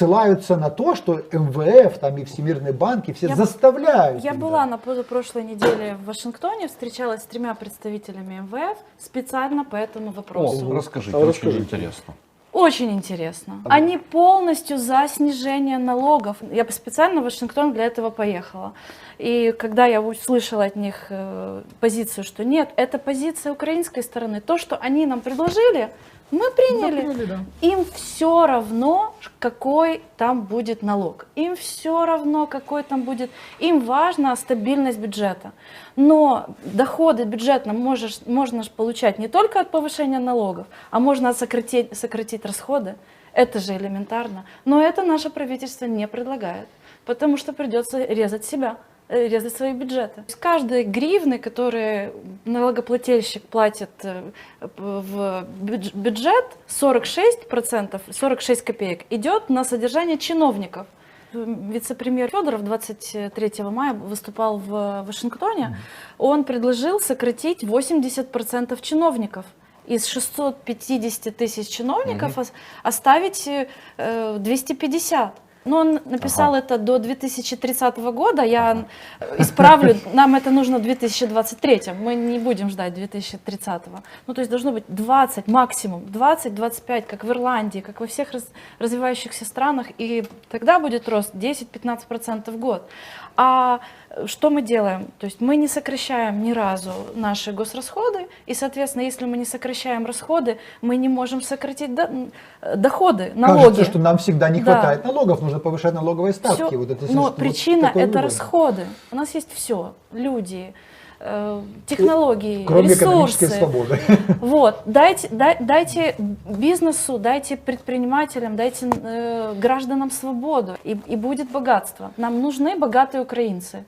ссылаются на то, что МВФ там и Всемирный банк и все Я заставляют. Я была на позапрошлой неделе в Вашингтоне, встречалась с тремя представителями МВФ специально по этому вопросу. О, расскажите, А очень расскажите. интересно. Очень интересно. Они полностью за снижение налогов. Я специально в Вашингтон для этого поехала. И когда я услышала от них э, позицию, что нет, это позиция украинской стороны, то, что они нам предложили, мы приняли. приняли, да. Им все равно, какой там будет налог. Им все равно, какой там будет. Им важна стабильность бюджета. Но доходы бюджетно можешь, можно получать не только от повышения налогов, а можно сократить, сократить расходы. Это же элементарно. Но это наше правительство не предлагает, потому что придется резать себя резать свои бюджеты. С каждой гривны, которые налогоплательщик платит э, в бюдж- бюджет, 46%, 46 копеек идет на содержание чиновников. Вице-премьер Федоров 23 мая выступал в Вашингтоне. Он предложил сократить 80% чиновников. Из 650 тысяч чиновников ос- оставить э, 250. Но он написал это до 2030 года. Я исправлю, нам это нужно в 2023. Мы не будем ждать 2030. Ну, то есть должно быть 20 максимум, 20-25, как в Ирландии, как во всех раз- развивающихся странах. И тогда будет рост 10-15% в год. А что мы делаем? То есть мы не сокращаем ни разу наши госрасходы, и, соответственно, если мы не сокращаем расходы, мы не можем сократить до- доходы, налоги. Кажется, что нам всегда не Да. хватает налогов, нужно повышать налоговые ставки. Всё- Вот это, но вот причина это вывод. расходы. У нас есть все: люди, э, технологии, Кроме ресурсы. свободы. Вот, дайте, дай- дайте бизнесу, дайте предпринимателям, дайте э, гражданам свободу, и, и будет богатство. Нам нужны богатые украинцы.